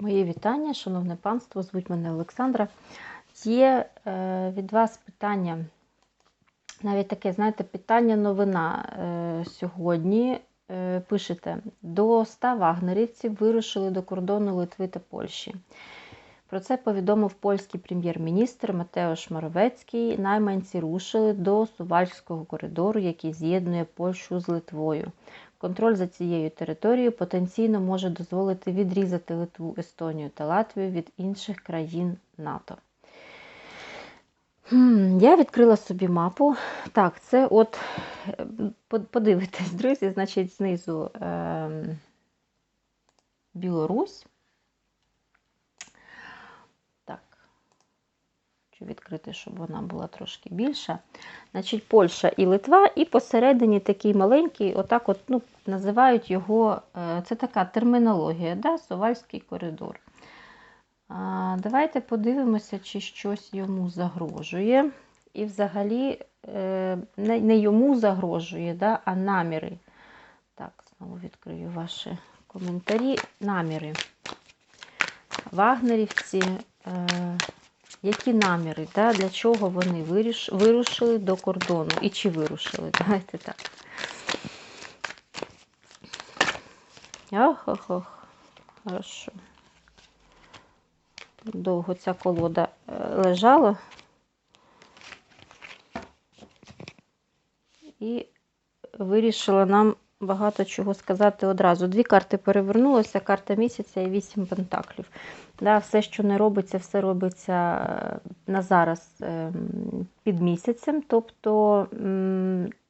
Моє вітання, шановне панство, звуть мене Олександра. Є е, від вас питання, навіть таке, знаєте, питання новина е, сьогодні. Е, пишете, до 100 вагнерівців вирушили до кордону Литви та Польщі. Про це повідомив польський прем'єр-міністр Матеош Моровецький. Найманці рушили до Сувальського коридору, який з'єднує Польщу з Литвою. Контроль за цією територією потенційно може дозволити відрізати Литву, Естонію та Латвію від інших країн НАТО. Я відкрила собі мапу. Так, це от е, подивитесь, друзі, значить, знизу е, Білорусь. Хочу відкрити, щоб вона була трошки більша. Значить, Польща і Литва, і посередині такий маленький, отак от, ну, називають його, е, це така термінологія, да? Сувальський коридор. А, Давайте подивимося, чи щось йому загрожує. І взагалі е, не, йому загрожує, да, а наміри. Так, знову відкрию ваші коментарі. Наміри. Вагнерівці, е, які наміри, да, для чого вони виріш, вирушили до кордону? І чи вирушили? Давайте так. Ох, ох, ох. Хорошо. Довго ця колода е, лежала. І вирішила нам багато чого сказати одразу. Дві карти перевернулися, карта місяця і вісім пентаклів. Да, все, що не робиться, все робиться е, на зараз ем, під місяцем, тобто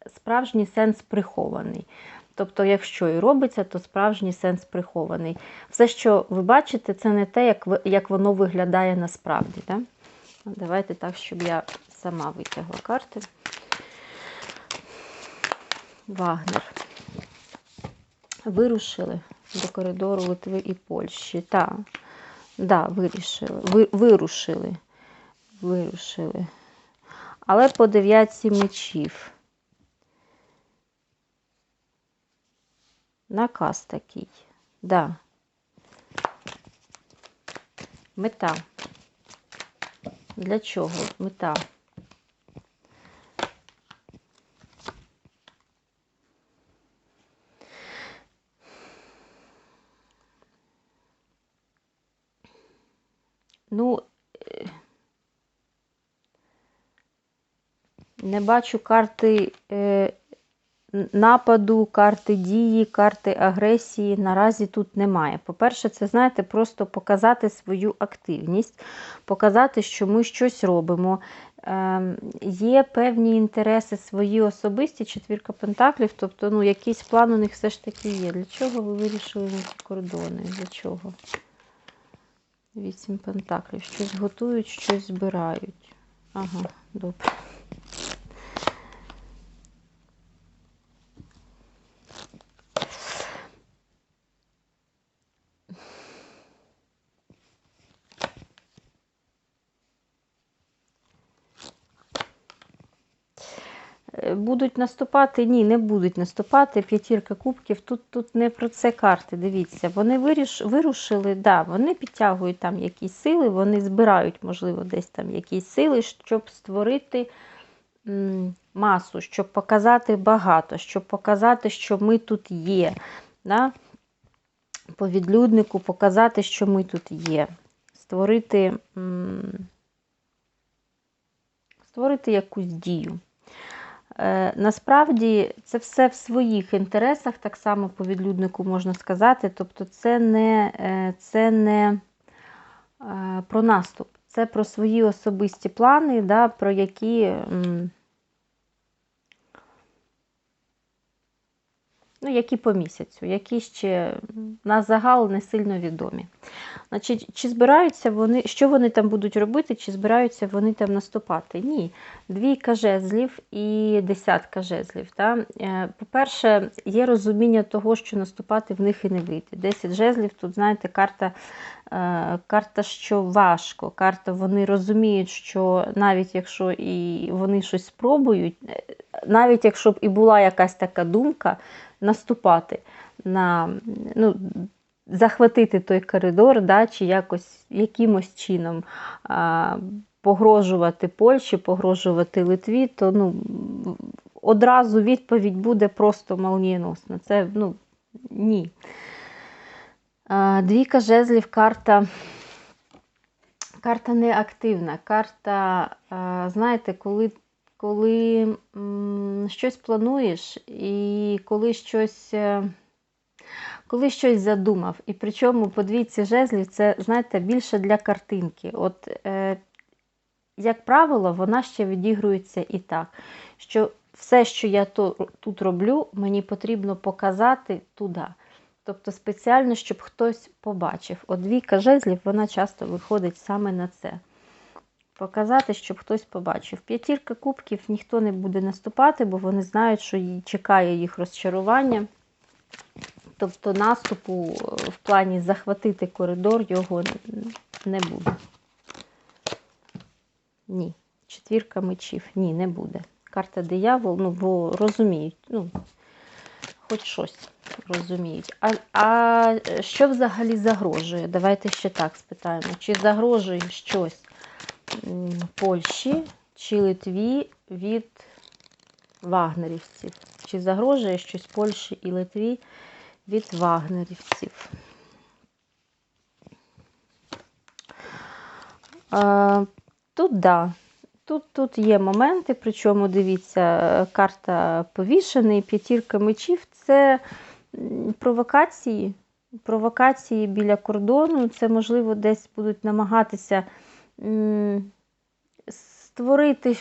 справжній сенс прихований. Тобто, якщо і робиться, то справжній сенс прихований. Все, що ви бачите, це не те, як, ви, як воно виглядає насправді. Да? Давайте так, щоб я сама витягла карти. Вагнер. Вирушили до коридору Литви і Польщі. Так, да, вирішили. Ви, вирушили. Вирушили. Але по дев'ятці мечів. Наказ такий. Да. Мета. Для чого? Мета. Ну, е, не бачу карти е, нападу, карти дії, карти агресії. Наразі тут немає. По-перше, це, знаєте, просто показати свою активність, показати, що ми щось робимо. Ем, Є певні інтереси свої особисті, четвірка пентаклів, тобто ну, якийсь план у них все ж таки є. Для чого ви вирішили ці кордони? Для чого? Вісім пентаклів. Щось готують, щось збирають. Ага, добре. Будуть наступати? Ні, не будуть наступати. П'ятірка кубків. Тут, тут не про це карти. Дивіться, вони виріш, вирушили, да, вони підтягують там якісь сили, вони збирають, можливо, десь там якісь сили, щоб створити м, масу, щоб показати багато, щоб показати, що ми тут є. Да? По відлюднику показати, що ми тут є. Створити, м, створити якусь дію. Е, Насправді це все в своїх інтересах, так само по відлюднику можна сказати. Тобто, це не, е, це не е, про наступ, це про свої особисті плани, да, про які, ну, які по місяцю, які ще на загал не сильно відомі. Значить, чи збираються вони, що вони там будуть робити, чи збираються вони там наступати? Ні. Двійка жезлів і десятка жезлів. Та? Е, По-перше, є розуміння того, що наступати в них і не вийде. Десять жезлів, тут, знаєте, карта, е, карта, що важко. Карта, вони розуміють, що навіть якщо і вони щось спробують, е, навіть якщо б і була якась така думка наступати на. ну, захватити той коридор, да, чи якось якимось чином а, погрожувати Польщі, погрожувати Литві, то ну, одразу відповідь буде просто молнієносна. Це ну, ні. А, Двійка жезлів, карта. Карта не активна. Карта, знаєте, коли, коли щось плануєш і коли щось. е, коли щось задумав, і причому по двійці жезлів це, знаєте, більше для картинки. От, е, як правило, вона ще відігрується і так, що все, що я то, тут роблю, мені потрібно показати туди. Тобто спеціально, щоб хтось побачив. От двійка жезлів, вона часто виходить саме на це. Показати, щоб хтось побачив. П'ятірка кубків ніхто не буде наступати, бо вони знають, що чекає їх розчарування. Тобто наступу е, в плані захватити коридор його не буде. Ні. Четвірка мечів. Ні, не буде. Карта диявол, ну, бо розуміють, ну, хоч щось розуміють. А, а що взагалі загрожує? Давайте ще так спитаємо. Чи загрожує щось Польщі чи Литві від вагнерівців? Чи загрожує щось Польщі і Литві від вагнерівців? Тут да. Тут, тут є моменти, причому дивіться, карта повішений, п'ятірка мечів це провокації. Провокації біля кордону. Це, можливо, десь будуть намагатися створити,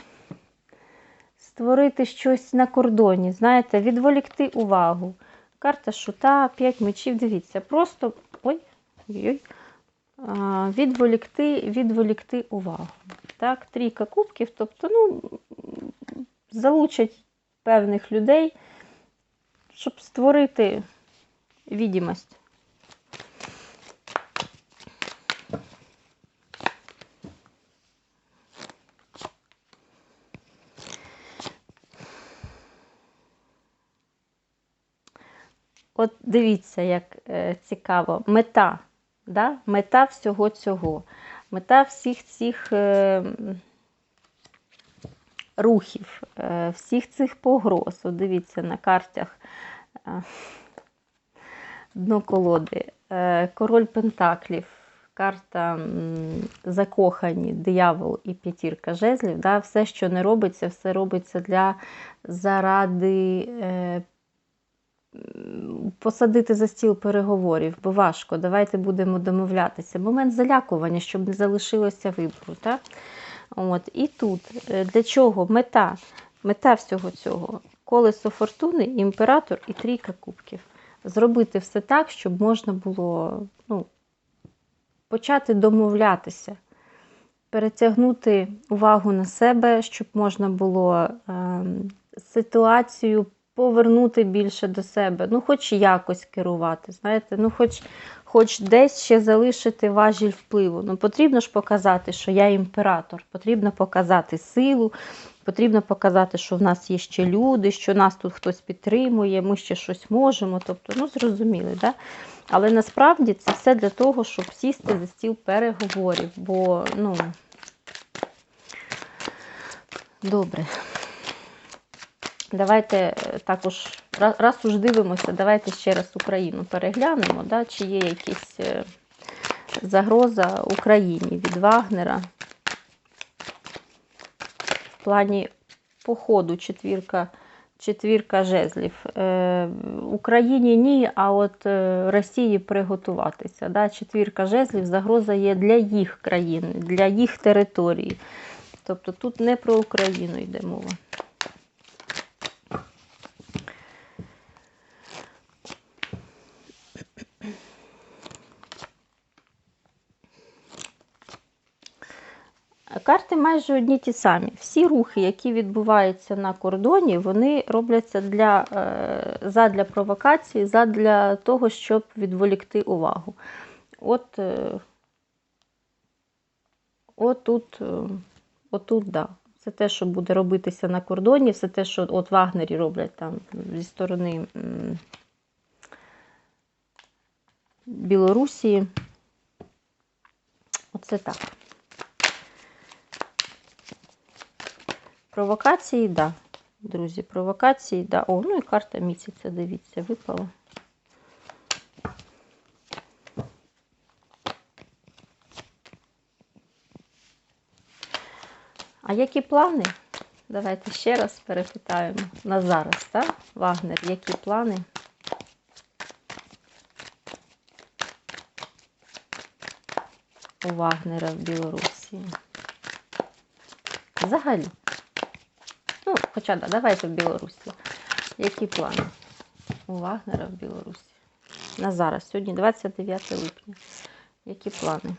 створити щось на кордоні, знаєте, відволікти увагу. Карта шута, 5 мечів, дивіться, просто ой, ой, а, відволікти, відволікти увагу. Так, трійка кубків, тобто, ну, залучать певних людей, щоб створити відомість. От дивіться, як е, цікаво, мета, да? мета всього цього, мета всіх цих е, рухів, е, всіх цих погроз. От дивіться на картах е, дно колоди, е, король Пентаклів, карта закохані, диявол і п'ятірка жезлів. Да? Все, що не робиться, все робиться для заради. Е, посадити за стіл переговорів, бо важко. Давайте будемо домовлятися. Момент залякування, щоб не залишилося вибору. Так? От. І тут е, для чого мета? Мета всього цього колесо фортуни, імператор і трійка кубків. Зробити все так, щоб можна було ну, почати домовлятися, перетягнути увагу на себе, щоб можна було е, ситуацію повернути більше до себе, ну, хоч якось керувати, знаєте, ну, хоч хоч десь ще залишити важіль впливу. Ну, Потрібно ж показати, що я імператор, потрібно показати силу, потрібно показати, що в нас є ще люди, що нас тут хтось підтримує, ми ще щось можемо. Тобто, ну, зрозуміли, да? Але насправді це все для того, щоб сісти за стіл переговорів, бо, ну, добре. Давайте е, також, раз уж дивимося, давайте ще раз Україну переглянемо, да, чи є якась е, загроза Україні від Вагнера. В плані походу четвірка, четвірка жезлів. Е, Україні ні, а от е, Росії приготуватися. Да? Четвірка жезлів загроза є для їх країн, для їх території. Тобто тут не про Україну йде мова. Карти майже одні ті самі. Всі рухи, які відбуваються на кордоні, вони робляться для, е, задля провокації, задля того, щоб відволікти увагу. От, е, отут, е, отут, да. Це те, що буде робитися на кордоні, все те, що от Вагнері роблять там зі сторони Білорусі. Оце так. Провокації, да. Друзі, провокації, да. О, ну і карта місяця, дивіться, випала. А які плани? Давайте ще раз перепитаємо на зараз, так? Вагнер, які плани? У Вагнера в Білорусі. Взагалі. Ну, хоча да, давайте в Білорусі. Які плани у Вагнера в Білорусі? На зараз, сьогодні 29 липня. Які плани?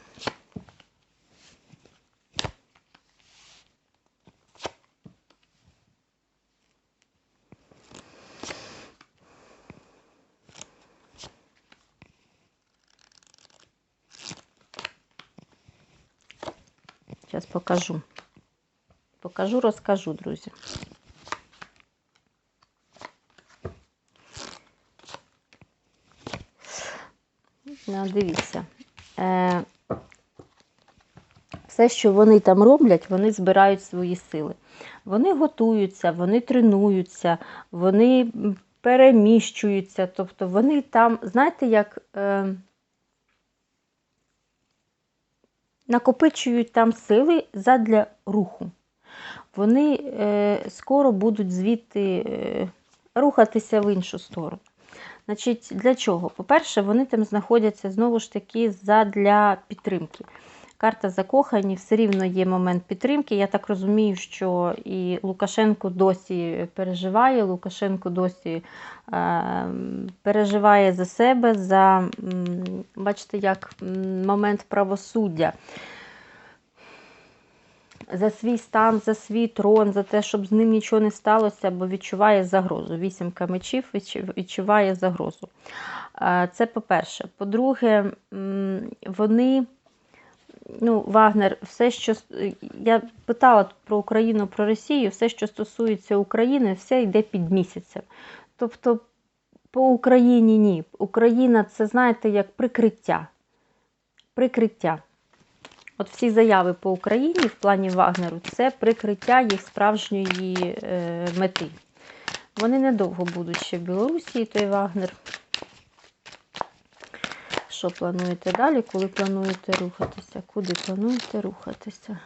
Зараз покажу. Покажу, розкажу, друзі. Ну, дивіться. Е, все, що вони там роблять, вони збирають свої сили. Вони готуються, вони тренуються, вони переміщуються. Тобто вони там, знаєте, як е, накопичують там сили задля руху. Вони е, скоро будуть звідти е, рухатися в іншу сторону. Значить, для чого? По-перше, вони там знаходяться знову ж таки задля підтримки. Карта закохані, все рівно є момент підтримки. Я так розумію, що і Лукашенко досі переживає, Лукашенко досі е, переживає за себе, за, бачите, як момент правосуддя. За свій стан, за свій трон, за те, щоб з ним нічого не сталося, бо відчуває загрозу. Вісімка мечів відчуває загрозу. Е, Це по-перше. По-друге, вони ну, Вагнер, все, що я питала про Україну, про Росію, все, що стосується України, все йде під місяцем. Тобто по Україні ні. Україна це, знаєте, як прикриття. Прикриття. От всі заяви по Україні в плані Вагнеру це прикриття їх справжньої е, мети. Вони недовго будуть ще в Білорусі, той Вагнер. Що плануєте далі? Коли плануєте рухатися? Куди плануєте рухатися?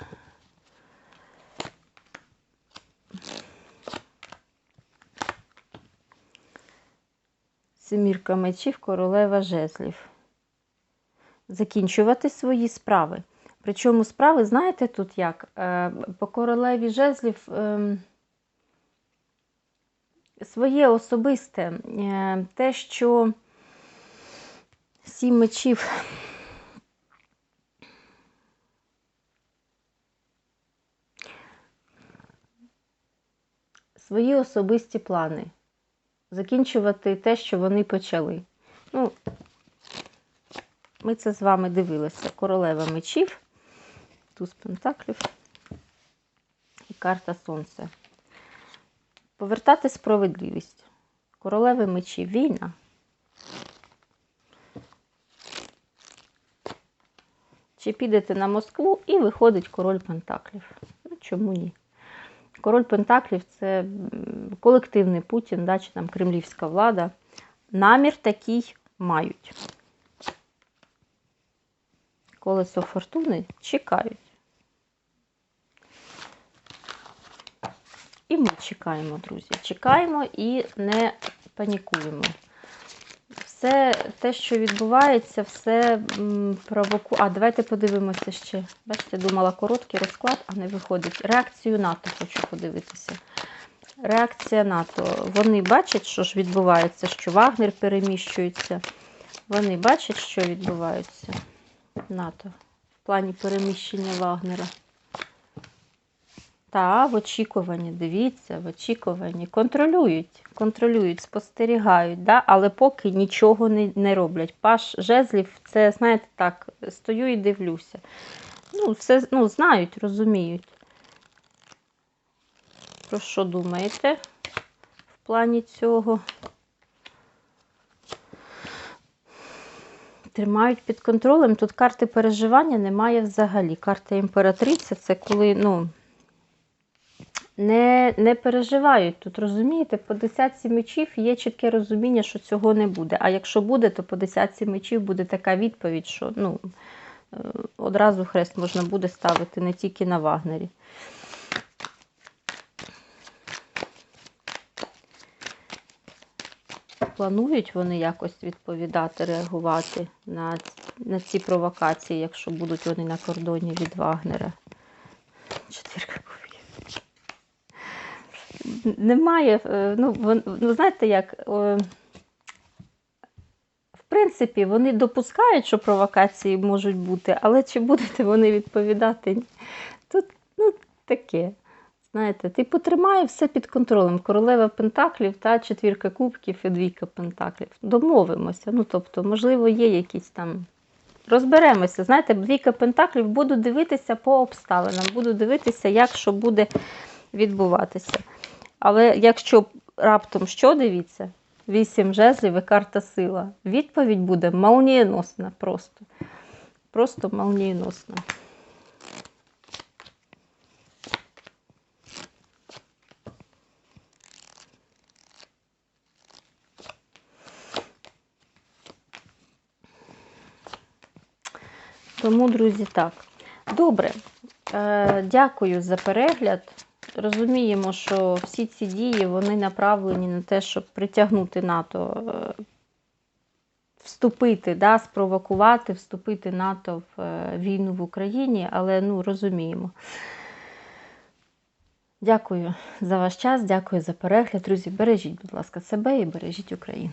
Семірка мечів, королева жезлів. Закінчувати свої справи. Причому справи, знаєте, тут як? Е, По королеві жезлів ем, своє особисте, е, те, що сім мечів. Свої особисті плани. Закінчувати те, що вони почали. Ну, ми це з вами дивилися. Королева мечів, туз пентаклів і карта сонця. Повертати справедливість. Королеви мечів війна. Чи підете на Москву і виходить король Пентаклів. Ну, чому ні? Король Пентаклів це колективний Путін, да, чи там кремлівська влада. Намір такий мають. Колесо фортуни чекають. І ми чекаємо, друзі. Чекаємо і не панікуємо. Все те, що відбувається, все провокує. А, давайте подивимося ще. Бачите, думала короткий розклад, а не виходить. Реакцію НАТО хочу подивитися. Реакція НАТО. Вони бачать, що ж відбувається, що Вагнер переміщується. Вони бачать, що відбувається НАТО в плані переміщення Вагнера. Та, в очікуванні, дивіться, в очікуванні. Контролюють, контролюють, спостерігають, да? але поки нічого не, не роблять. Паш жезлів, це, знаєте, так, стою і дивлюся. Ну, все ну, знають, розуміють. Про що думаєте в плані цього? Тримають під контролем. Тут карти переживання немає взагалі. Карта імператриця це коли, ну, не, не переживають тут, розумієте? По десятці мечів є чітке розуміння, що цього не буде. А якщо буде, то по десятці мечів буде така відповідь, що ну, е, одразу хрест можна буде ставити не тільки на Вагнері. Планують вони якось відповідати, реагувати на, на ці провокації, якщо будуть вони на кордоні від Вагнера. Четвірка кубків. Немає, е, ну, вон- ну знаєте як, е, в принципі, вони допускають, що провокації можуть бути, але чи будете вони відповідати? Тут ну, таке. Знаєте, ти потримає все під контролем. Королева Пентаклів та четвірка кубків і двійка Пентаклів. Домовимося. Ну, тобто, можливо, є якісь там. Розберемося. Знаєте, двійка Пентаклів буду дивитися по обставинам, буду дивитися, як що буде відбуватися. Але якщо раптом що дивіться, вісім жезлів і карта сила. Відповідь буде молнієносна просто. Просто молнієносна. Тому, друзі, так. Добре. Е, дякую за перегляд. Розуміємо, що всі ці дії вони направлені на те, щоб притягнути НАТО, е, вступити, да, спровокувати, вступити НАТО в е, війну в Україні, але ну, розуміємо. Дякую за ваш час, дякую за перегляд. Друзі, бережіть, будь ласка, себе і бережіть Україну.